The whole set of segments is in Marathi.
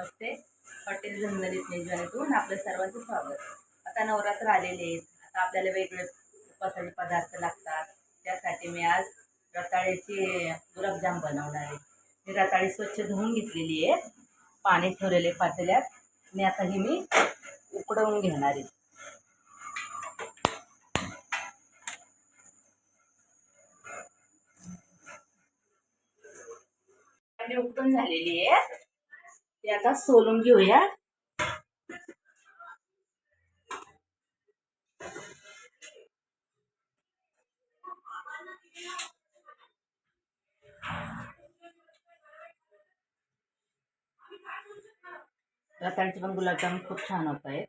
नमस्ते. हॉटेल झंझणीत मेजवानीतून आपलं सर्वांचं स्वागत. आता नवरात्र आलेले आहेत. आता आपल्याला वेगवेगळे उपासाचे पदार्थ लागतात. त्यासाठी मी आज रताळ्याचे गुलाबजाम बनवणार आहे. मी रताळी स्वच्छ धुवून घेतलेली आहे. पाणी ठेवलेले पातेल्यात. आणि आता ही मी उकडवून घेणार आहे. उकडून झालेली आहे. ते आता सोलून घेऊया. रताळीचे पण गुलाबजाम खूप छान होत आहेत.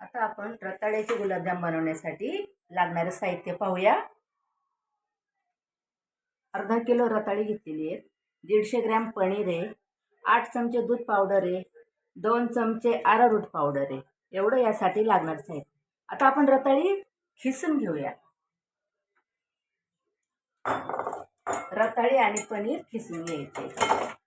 आता आपण रताळ्याचे गुलाबजाम बनवण्यासाठी लागणारे साहित्य पाहूया. अर्धा किलो रताळी घेतलेली आहेत. दीडशे ग्रॅम पनीर आहे. आठ चमचे दूध पावडर आहे. दोन चमचे आरारूट पावडर आहे. एवढं यासाठी लागणार साहित्य. आता आपण रताळी खिसून घेऊया. रताळी आणि पनीर खिसून घ्यायचे.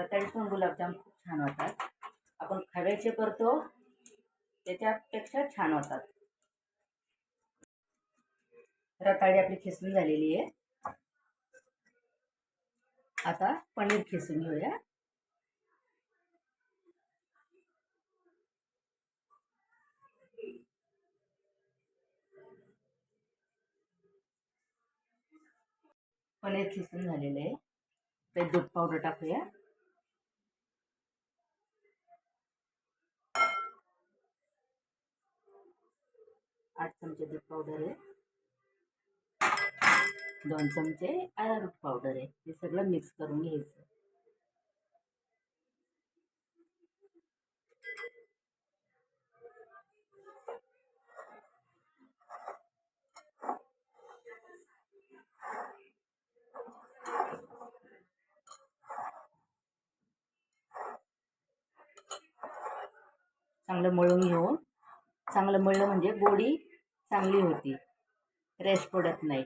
रताळी पण गुलाबजाम खूप छान होतात. आपण खव्याचे करतो त्याच्यापेक्षा छान होतात. रताळी आपली खिसून झालेली आहे. आता पनीर खिसून घेऊया. पनीर खिसून झालेलं आहे. ते दूध पावडर टाकूया. आठ चमचे दूध पावडर आहे. दोन चमचे अरारूट पावडर आहे. हे सगळं मिक्स करून घ्यायचं. चांगलं मळून घेऊन चांगलं मळलं म्हणजे गोडी चांगली होती. रेश पडत नाही.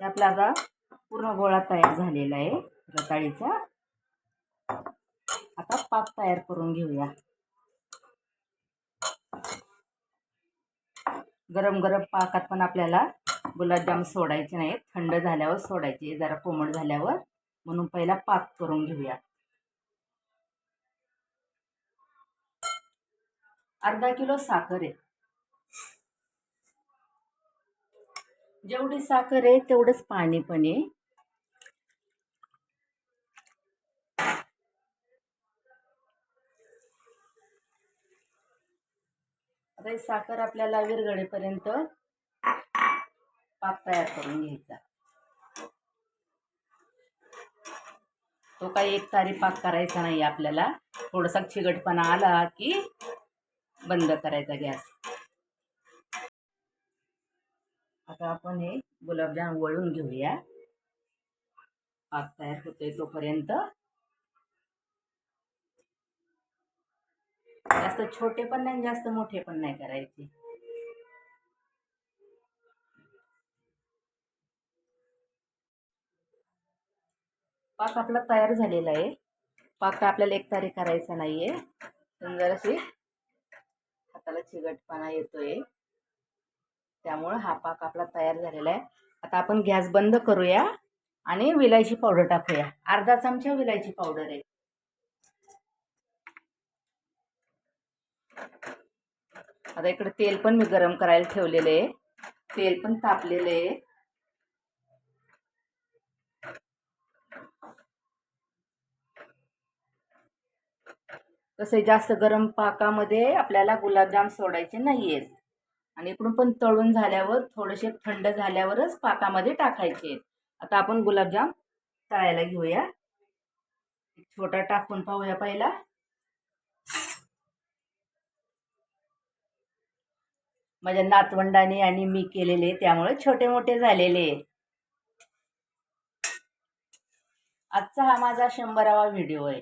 ते आपला आता पूर्ण गोळा तयार झालेला आहे रताळीचा. आता पाक तयार करून घेऊया. गरम गरम पाकात पण आपल्याला गुलाबजाम सोडायचे नाहीत. थंड झाल्यावर सोडायचे. जरा कोमट झाल्यावर म्हणून पहिला पाक करून घेऊया. अर्धा किलो साखर आहे. जेवढी साखर आहे तेवढंच पाणी पण आहे. आता ही साखर आपल्याला विरगडेपर्यंत पाक तयार करून घ्यायचा. तो काही एक तारी पाक करायचा नाही आपल्याला. थोडासा चिकटपणा आला की बंद करायचा गॅस. आता आपण हे गुलाबजाम वळून घेऊया. पाक तयार होतोय तोपर्यंत. जास्त छोटे पण नाही जास्त मोठे पण नाही करायचे. पाक आपला तयार झालेला आहे. पाक काय आपल्याला एक तारीख करायचा नाही आहे सुंदर जराशी हाताला चिकटपणा येतोय. त्यामुळं हा पाक आपला तयार झालेला आहे. आता आपण गॅस बंद करूया आणि विलायची पावडर टाकूया. अर्धा चमचा विलायची पावडर आहे. आता इकडे तेल पण मी गरम करायला ठेवलेलं आहे. तेल पण तापलेलं आहे. तसे जास्त गरम पाकामध्ये आपल्याला गुलाबजाम सोडायचे नाही आहेत आणि इकडून पण तळून झाल्यावर थोडेसे थंड झाल्यावरच पाकामध्ये टाकायचे. आहेत आता आपण गुलाबजाम तळायला घेऊया. एक छोटा टाकून पाहूया पहिला. माझ्या नातवंडाने आणि मी केलेले त्यामुळे छोटे मोठे झालेले. आजचा हा माझा शंभरावा व्हिडिओ आहे.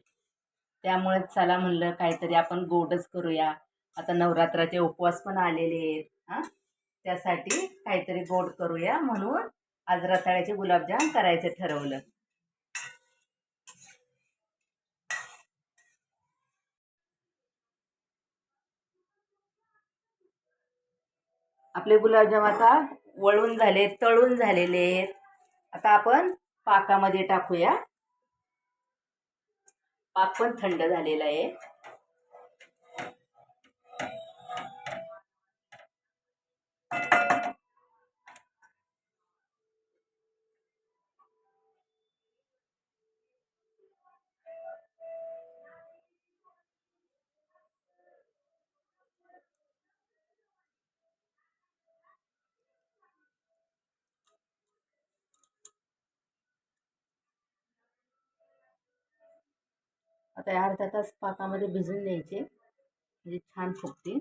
त्यामुळे चला म्हणलं काहीतरी आपण गोडच करूया. आता नवरात्राचे उपवास पण आलेले आहेत. हां? त्यासाठी काहीतरी गोड करूया म्हणून आज रताळ्याचे गुलाबजाम करायचं ठरवलं. आपले गुलाबजाम आता वळून झाले तळून झालेले आहेत. आता आपण पाकामध्ये टाकूया. पाक पण थंड झालेला आहे. आता अर्धा तास पाकामध्ये भिजून द्यायचे. म्हणजे छान फुगतील.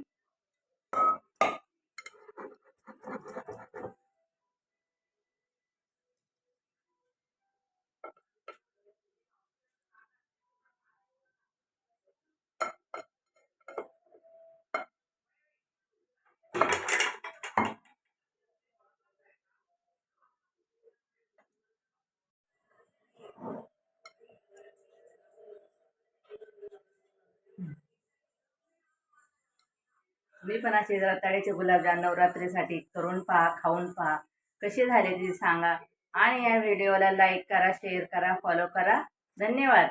मी पण असे रताळ्याचे गुलाबजाम नवरात्रीसाठी करून पहा खाऊन पहा. कसे झाले ते सांगा. आणि या व्हिडिओला लाईक करा शेअर करा फॉलो करा. धन्यवाद.